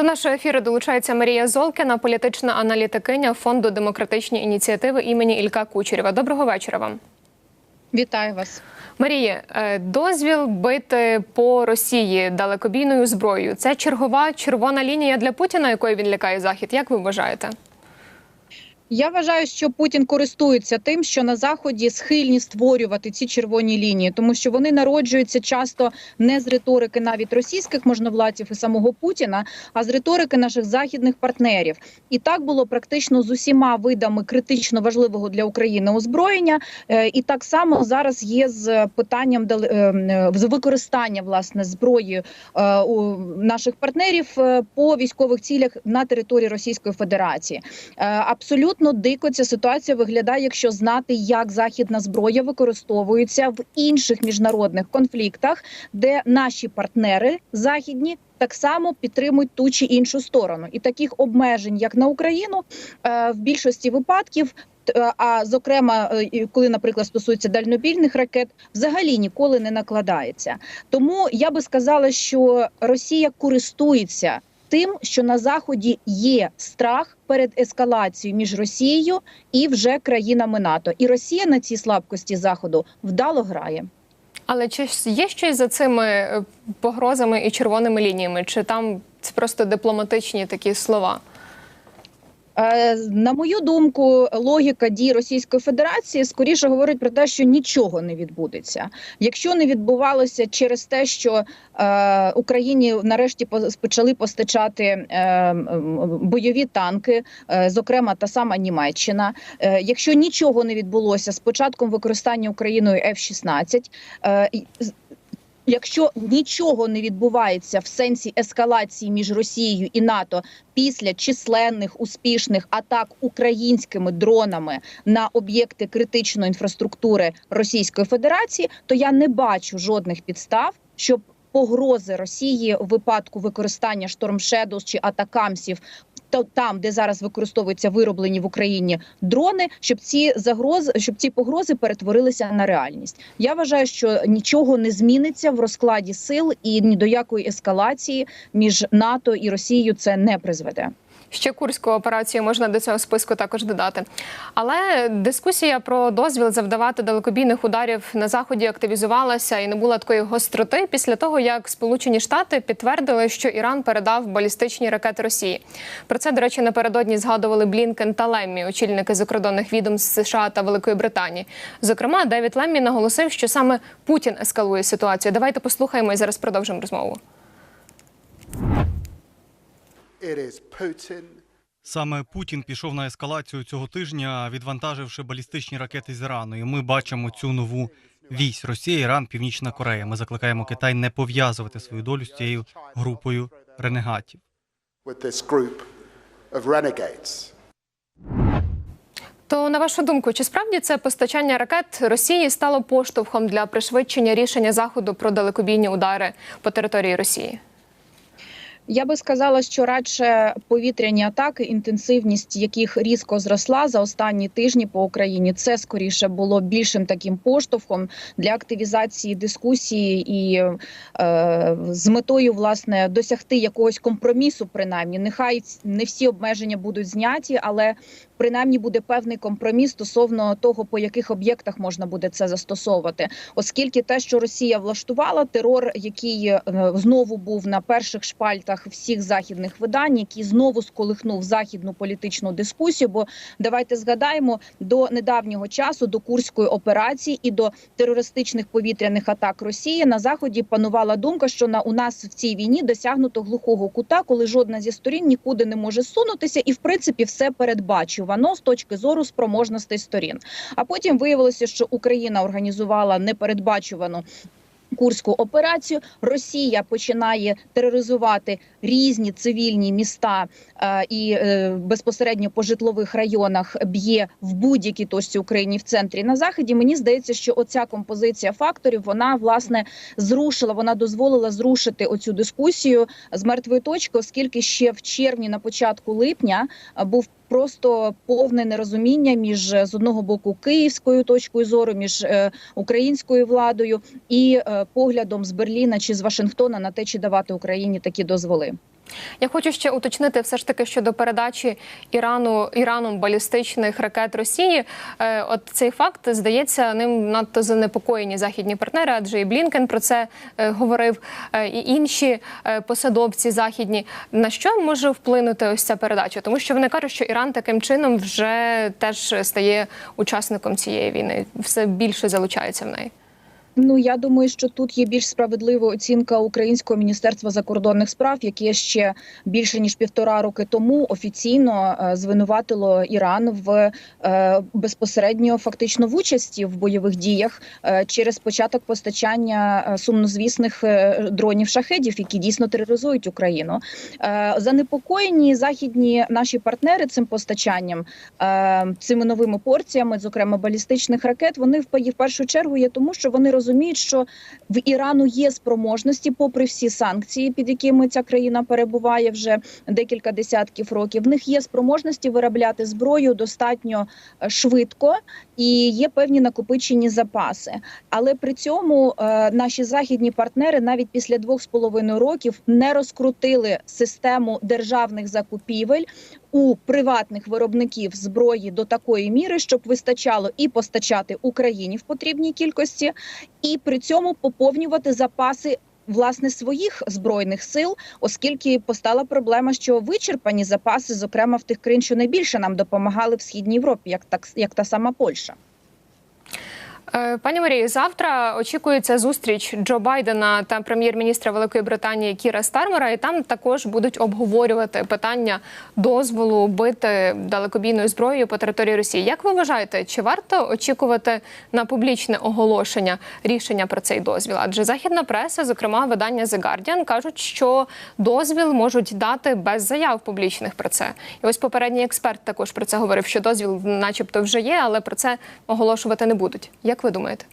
До нашого ефіру долучається Марія Золкіна, політична аналітикиня фонду демократичні ініціативи імені Ілька Кучерєва. Доброго вечора вам. Вітаю вас. Марія, е, дозвіл бити по Росії далекобійною зброєю. Це чергова червона лінія для Путіна, якою він лякає захід. Як ви вважаєте? Я вважаю, що Путін користується тим, що на заході схильні створювати ці червоні лінії, тому що вони народжуються часто не з риторики навіть російських можновладців і самого Путіна, а з риторики наших західних партнерів. І так було практично з усіма видами критично важливого для України озброєння. Е, І так само зараз є з питанням е, е, з використання власне зброї у наших партнерів по військових цілях на території Російської Федерації. Е, Абсолютно дико ця ситуація виглядає, якщо знати, як західна зброя використовується в інших міжнародних конфліктах, де наші партнери західні. Так само підтримують ту чи іншу сторону, і таких обмежень, як на Україну, е, в більшості випадків, е, а зокрема, е, коли, наприклад, стосується дальнобільних ракет, взагалі ніколи не накладається. Тому я би сказала, що Росія користується тим, що на заході є страх перед ескалацією між Росією і вже країнами НАТО, і Росія на цій слабкості заходу вдало грає. Але чи є щось за цими е, погрозами і червоними лініями? Чи там це просто дипломатичні такі слова? Е, На мою думку, логіка дій Російської Федерації скоріше говорить про те, що нічого не відбудеться. Якщо не відбувалося через те, що е, Україні нарешті почали постачати е, бойові танки, е, зокрема та сама Німеччина. Е, якщо нічого не відбулося з початком використання Україною F-16, е, Якщо нічого не відбувається в сенсі ескалації між Росією і НАТО після численних успішних атак українськими дронами на об'єкти критичної інфраструктури Російської Федерації, то я не бачу жодних підстав, щоб погрози Росії у випадку використання Shadows чи атакамсів. То там, де зараз використовуються вироблені в Україні дрони, щоб ці загрози, щоб ці погрози перетворилися на реальність. Я вважаю, що нічого не зміниться в розкладі сил і ні до якої ескалації між НАТО і Росією це не призведе. Ще курську операцію можна до цього списку також додати. Але дискусія про дозвіл завдавати далекобійних ударів на заході активізувалася і не була такої гостроти після того, як Сполучені Штати підтвердили, що Іран передав балістичні ракети Росії. Про це, до речі, напередодні згадували Блінкен та Леммі, очільники закордонних відомств США та Великої Британії. Зокрема, Девід Леммі наголосив, що саме Путін ескалує ситуацію. Давайте послухаємо і зараз продовжимо розмову. It is Putin Саме Путін пішов на ескалацію цього тижня, відвантаживши балістичні ракети з Ірану. І ми бачимо цю нову вісь Росія, Іран, Північна Корея. Ми закликаємо Китай не пов'язувати свою долю з цією групою ренегатів. То на вашу думку, чи справді це постачання ракет Росії стало поштовхом для пришвидшення рішення заходу про далекобійні удари по території Росії? Я би сказала, що радше повітряні атаки, інтенсивність яких різко зросла за останні тижні по Україні, це скоріше було більшим таким поштовхом для активізації дискусії і е, з метою власне досягти якогось компромісу. Принаймні, нехай не всі обмеження будуть зняті, але принаймні буде певний компроміс стосовно того, по яких об'єктах можна буде це застосовувати, оскільки те, що Росія влаштувала, терор, який е, знову був на перших шпальтах всіх західних видань, який знову сколихнув західну політичну дискусію. Бо давайте згадаємо до недавнього часу, до курської операції і до терористичних повітряних атак Росії на заході панувала думка, що на у нас в цій війні досягнуто глухого кута, коли жодна зі сторін нікуди не може сунутися, і в принципі все передбачувано з точки зору спроможностей сторін. А потім виявилося, що Україна організувала непередбачувану. Курську операцію Росія починає тероризувати різні цивільні міста е, і е, безпосередньо по житлових районах б'є в будь-якій точці України в центрі на заході. Мені здається, що оця композиція факторів вона власне зрушила, вона дозволила зрушити оцю дискусію з мертвої точки, оскільки ще в червні, на початку липня, е, був просто повне нерозуміння між е, з одного боку київською точкою зору, між е, українською владою і е, поглядом з Берліна чи з Вашингтона на те, чи давати Україні такі дозволи. Я хочу ще уточнити все ж таки щодо передачі Ірану Іраном балістичних ракет Росії. Е, От цей факт здається ним надто занепокоєні західні партнери, адже і Блінкен про це е, говорив, е, і інші посадовці західні. На що може вплинути ось ця передача? Тому що вони кажуть, що Іран таким чином вже теж стає учасником цієї війни, все більше залучається в неї. Ну я думаю, що тут є більш справедлива оцінка Українського міністерства закордонних справ, яке ще більше ніж півтора роки тому офіційно е, звинуватило Іран в е, безпосередньо фактично в участі в бойових діях е, через початок постачання сумнозвісних дронів шахедів, які дійсно тероризують Україну. Занепокоєні західні наші партнери цим постачанням, цими новими порціями, зокрема балістичних ракет, вони в першу чергу є тому, що вони розуміють, що в Ірану є спроможності, попри всі санкції, під якими ця країна перебуває вже декілька десятків років. В них є спроможності виробляти зброю достатньо е, швидко і є певні накопичені запаси. Але при цьому е, наші західні партнери навіть після двох з половиною років не розкрутили систему державних закупівель у приватних виробників зброї до такої міри, щоб вистачало і постачати Україні в потрібній кількості, і при цьому поповнювати запаси. Власне своїх збройних сил, оскільки постала проблема, що вичерпані запаси, зокрема в тих країн, що найбільше нам допомагали в східній Європі, як так як та сама Польща. Е, Пані Марії, завтра очікується зустріч Джо Байдена та прем'єр-міністра Великої Британії Кіра Стармера, і там також будуть обговорювати питання дозволу бити далекобійною зброєю по території Росії. Як ви вважаєте, чи варто очікувати на публічне оголошення рішення про цей дозвіл? Адже західна преса, зокрема видання The Guardian, кажуть, що дозвіл можуть дати без заяв публічних про це. І ось попередній експерт також про це говорив, що дозвіл, начебто, вже є, але про це оголошувати не будуть. Як ви думаєте?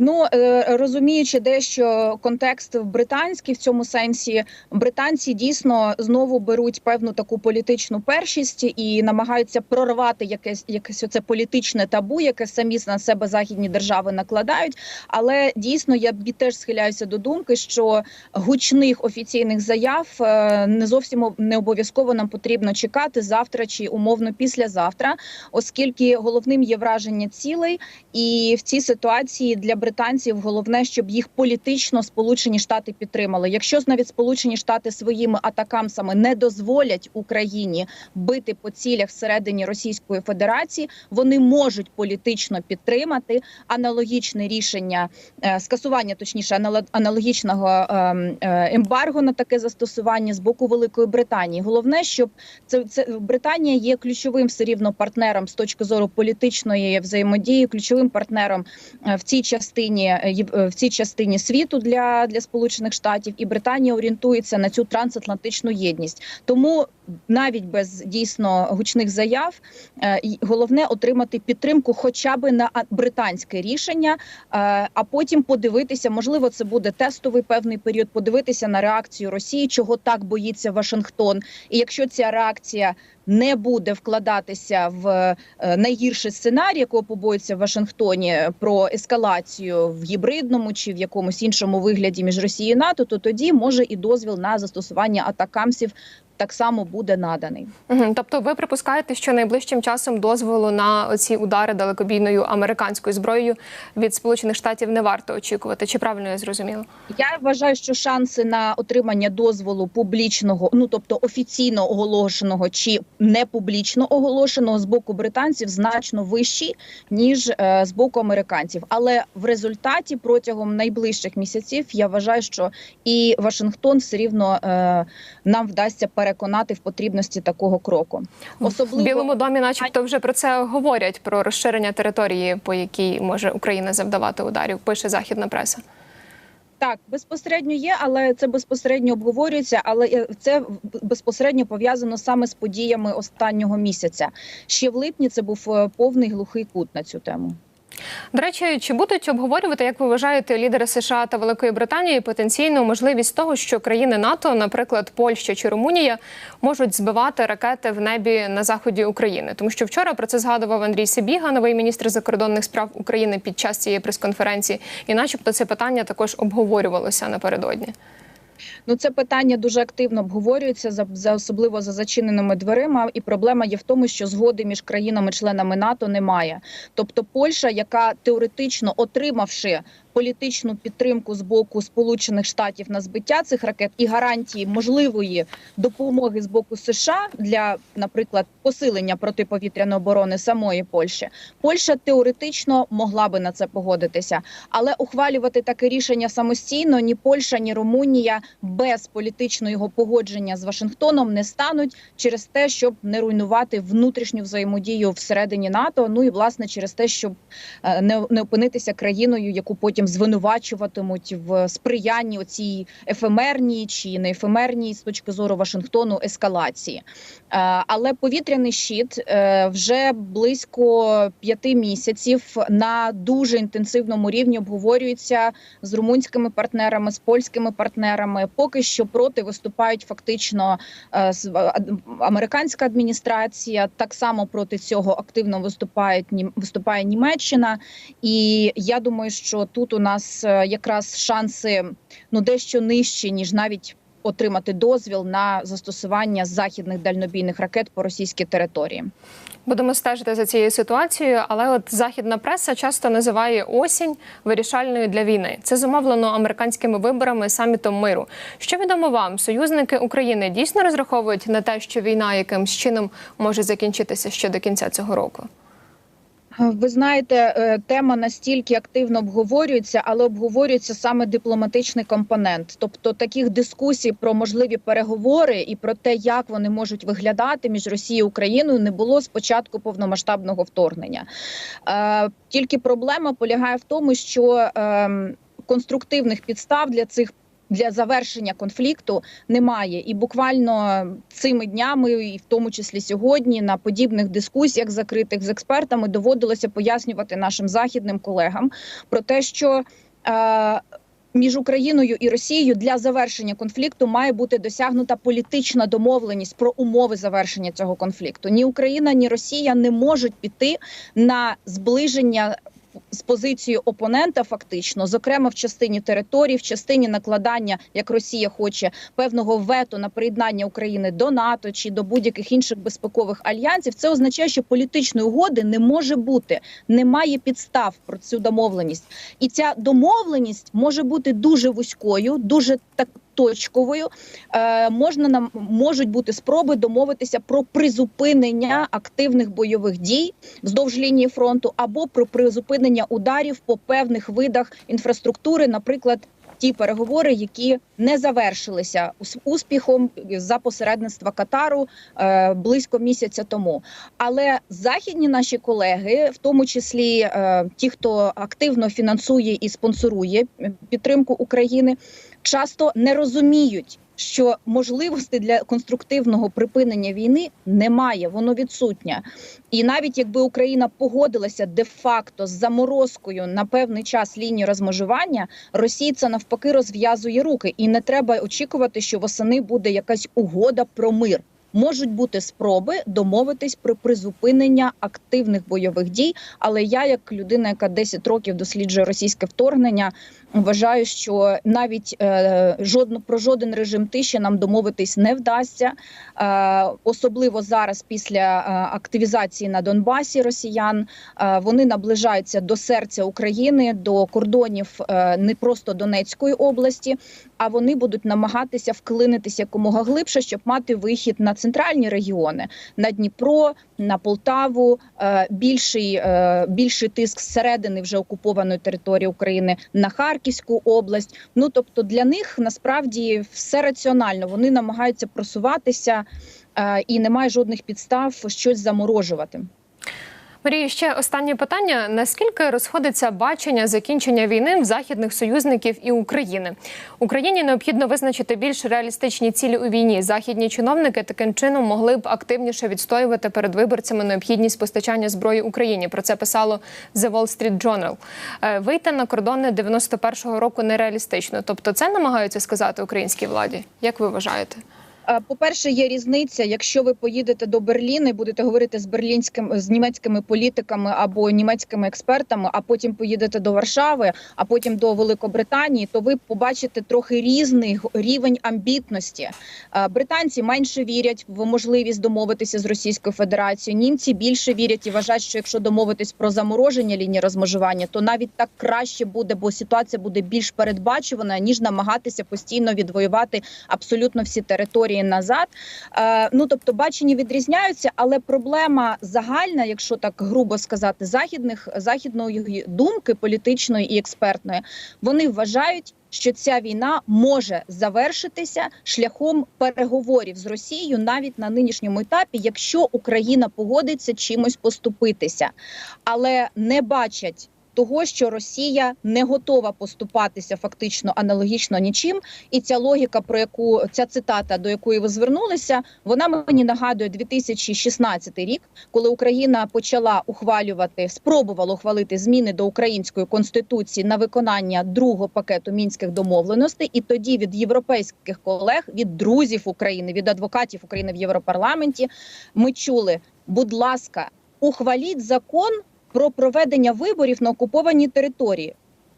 Ну е, розуміючи дещо контекст британський в цьому сенсі, британці дійсно знову беруть певну таку політичну першість і намагаються прорвати якесь якесь оце політичне табу, яке самі на себе західні держави накладають. Але дійсно я б теж схиляюся до думки, що гучних офіційних заяв е, не зовсім не обов'язково нам потрібно чекати завтра чи умовно післязавтра, оскільки головним є враження цілей, і в цій ситуації для британців головне, щоб їх політично Сполучені Штати підтримали. Якщо навіть Сполучені Штати своїми атакамсами не дозволять Україні бити по цілях всередині Російської Федерації, вони можуть політично підтримати аналогічне рішення е, скасування, точніше, анало- аналогічного ем, е, ембарго на таке застосування з боку Великої Британії. Головне, щоб це, це Британія є ключовим все рівно партнером з точки зору політичної взаємодії, ключовим партнером е, в цій частині е, Єв- е, в цій частині світу для, для Сполучених Штатів, і Британія орієнтується на цю трансатлантичну єдність. Тому навіть без дійсно гучних заяв е, головне отримати підтримку, хоча б на британське рішення, е, а потім подивитися, можливо, це буде тестовий певний період. Подивитися на реакцію Росії, чого так боїться Вашингтон, і якщо ця реакція не буде вкладатися в е, найгірший сценарій, якого побоїться в Вашингтоні про ескалацію в гібридному чи в якомусь іншому вигляді між Росією і НАТО, то тоді може і дозвіл на застосування атакамсів так само буде наданий. Мгм. Тобто, ви припускаєте, що найближчим часом дозволу на ці удари далекобійною американською зброєю від Сполучених Штатів не варто очікувати? Чи правильно я зрозуміла? Я вважаю, що шанси на отримання дозволу публічного, ну тобто офіційно оголошеного чи не публічно оголошеного з боку британців значно вищі ніж е, з боку американців. Але в результаті протягом найближчих місяців я вважаю, що і Вашингтон все рівно е, нам вдасться переконати в потрібності такого кроку. В Білому домі, начебто, вже про це говорять про розширення території, по якій може Україна завдавати ударів. Пише західна преса. Так, безпосередньо є, але це безпосередньо обговорюється. Але е, це безпосередньо пов'язано саме з подіями останнього місяця. Ще в липні це був е, повний глухий кут на цю тему. До речі, чи будуть обговорювати, як ви вважаєте, лідери США та Великої Британії потенційну можливість того, що країни НАТО, наприклад, Польща чи Румунія, можуть збивати ракети в небі на заході України? Тому що вчора про це згадував Андрій Сибіга, новий міністр закордонних справ України під час цієї прес-конференції, і, начебто, це питання також обговорювалося напередодні. Ну, це питання дуже активно обговорюється за, за особливо за зачиненими дверима. І проблема є в тому, що згоди між країнами-членами НАТО немає. Тобто, Польща, яка теоретично отримавши політичну підтримку з боку Сполучених Штатів на збиття цих ракет і гарантії можливої допомоги з боку США для, наприклад, посилення протиповітряної оборони самої Польщі, Польща теоретично могла би на це погодитися, але ухвалювати таке рішення самостійно ні Польща, ні Румунія без політичного погодження з Вашингтоном не стануть через те, щоб не руйнувати внутрішню взаємодію всередині НАТО. Ну і власне через те, щоб е, не опинитися країною, яку потім звинувачуватимуть в сприянні оцій ефемерній чи не ефемерній з точки зору Вашингтону ескалації. Е, Але повітряний щит е, вже близько п'яти місяців на дуже інтенсивному рівні обговорюється з румунськими партнерами, з польськими партнерами. Поки що проти виступають фактично е, американська адміністрація. Так само проти цього активно виступають виступає Німеччина. І я думаю, що тут у нас е, якраз шанси ну дещо нижчі, ніж навіть отримати дозвіл на застосування західних дальнобійних ракет по російській території. Будемо стежити за цією ситуацією, але от західна преса часто називає осінь вирішальною для війни. Це зумовлено американськими виборами самітом миру. Що відомо вам, союзники України дійсно розраховують на те, що війна якимсь чином може закінчитися ще до кінця цього року? Ви знаєте, е, тема настільки активно обговорюється, але обговорюється саме дипломатичний компонент. Тобто таких дискусій про можливі переговори і про те, як вони можуть виглядати між Росією і Україною, не було з початку повномасштабного вторгнення. Е, Тільки проблема полягає в тому, що ем, конструктивних підстав для цих. Для завершення конфлікту немає, і буквально цими днями, і в тому числі сьогодні, на подібних дискусіях закритих з експертами доводилося пояснювати нашим західним колегам про те, що е, між Україною і Росією для завершення конфлікту має бути досягнута політична домовленість про умови завершення цього конфлікту. Ні Україна, ні Росія не можуть піти на зближення з позицією опонента, фактично, зокрема в частині територій, в частині накладання, як Росія хоче, певного вето на приєднання України до НАТО чи до будь-яких інших безпекових альянсів, це означає, що політичної угоди не може бути, немає підстав про цю домовленість, і ця домовленість може бути дуже вузькою, дуже так. Точковою е, можна нам можуть бути спроби домовитися про призупинення активних бойових дій вздовж лінії фронту або про призупинення ударів по певних видах інфраструктури, наприклад. Ті переговори, які не завершилися ус- успіхом за посередництва Катару е, близько місяця тому. Але західні наші колеги, в тому числі е, ті, хто активно фінансує і спонсорує підтримку України, часто не розуміють, що можливості для конструктивного припинення війни немає, воно відсутнє. І навіть якби Україна погодилася де-факто з заморозкою на певний час лінії розмежування, Росії це навпаки розв'язує руки, і не треба очікувати, що восени буде якась угода про мир. Можуть бути спроби домовитись про призупинення активних бойових дій. Але я, як людина, яка 10 років досліджує російське вторгнення, вважаю, що навіть е, жодно про жоден режим тиші нам домовитись не вдасться, е, особливо зараз, після е, активізації на Донбасі Росіян. Е, вони наближаються до серця України, до кордонів е, не просто Донецької області, а вони будуть намагатися вклинитися якомога глибше, щоб мати вихід на центральні регіони на Дніпро, на Полтаву. Е, більший, е, більший тиск зсередини вже окупованої території України на Харківську область. Ну тобто для них насправді все раціонально. Вони намагаються просуватися е, і немає жодних підстав щось заморожувати. Марія, ще останнє питання: наскільки розходиться бачення закінчення війни в західних союзників і України? Україні необхідно визначити більш реалістичні цілі у війні. Західні чиновники таким чином могли б активніше відстоювати перед виборцями необхідність постачання зброї Україні. Про це писало The Wall Street Journal. Е, Вийти на кордони 91-го року нереалістично. Тобто, це намагаються сказати українській владі. Як ви вважаєте? По-перше, є різниця. Якщо ви поїдете до Берліна і будете говорити з берлінським з німецькими політиками або німецькими експертами, а потім поїдете до Варшави, а потім до Великобританії, то ви побачите трохи різний рівень амбітності. Британці менше вірять в можливість домовитися з Російською Федерацією. Німці більше вірять і вважають, що якщо домовитись про замороження лінії розмежування, то навіть так краще буде, бо ситуація буде більш передбачувана ніж намагатися постійно відвоювати абсолютно всі території назад. Е, ну тобто, бачення відрізняються, але проблема загальна, якщо так грубо сказати, західних західної думки політичної і експертної, вони вважають. Що ця війна може завершитися шляхом переговорів з Росією навіть на нинішньому етапі, якщо Україна погодиться чимось поступитися, але не бачать того, що Росія не готова поступатися фактично аналогічно нічим, і ця логіка, про яку ця цитата, до якої ви звернулися, вона мені нагадує 2016 рік, коли Україна почала ухвалювати, спробувала ухвалити зміни до української конституції на виконання другого пакету мінських домовленостей. І тоді від європейських колег, від друзів України, від адвокатів України в Європарламенті, ми чули, будь ласка, ухваліть закон про проведення виборів на окупованій території.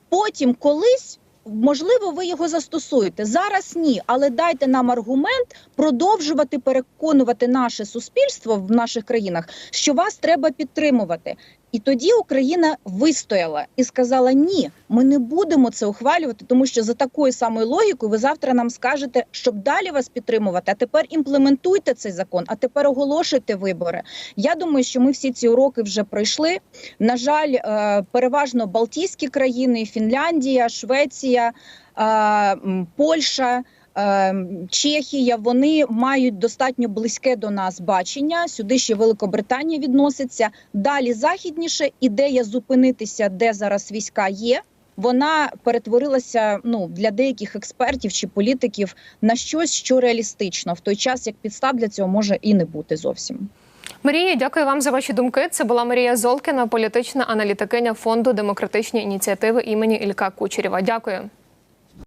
Потім колись. Можливо, ви його застосуєте зараз. Ні, але дайте нам аргумент продовжувати переконувати наше суспільство в наших країнах, що вас треба підтримувати. І тоді Україна вистояла і сказала: ні, ми не будемо це ухвалювати, тому що за такою самою логікою ви завтра нам скажете, щоб далі вас підтримувати. А тепер імплементуйте цей закон, а тепер оголошуйте вибори. Я думаю, що ми всі ці уроки вже пройшли. На жаль, е, переважно Балтійські країни, Фінляндія, Швеція, е, Польща. Е, Чехія, вони мають достатньо близьке до нас бачення. Сюди ще Великобританія відноситься. Далі західніше ідея зупинитися, де зараз війська є. Вона перетворилася ну для деяких експертів чи політиків на щось, що реалістично в той час, як підстав для цього може і не бути зовсім. Марія, дякую вам за ваші думки. Це була Марія Золкіна, політична аналітикиня фонду демократичні ініціативи імені Ілька Кучерєва. Дякую.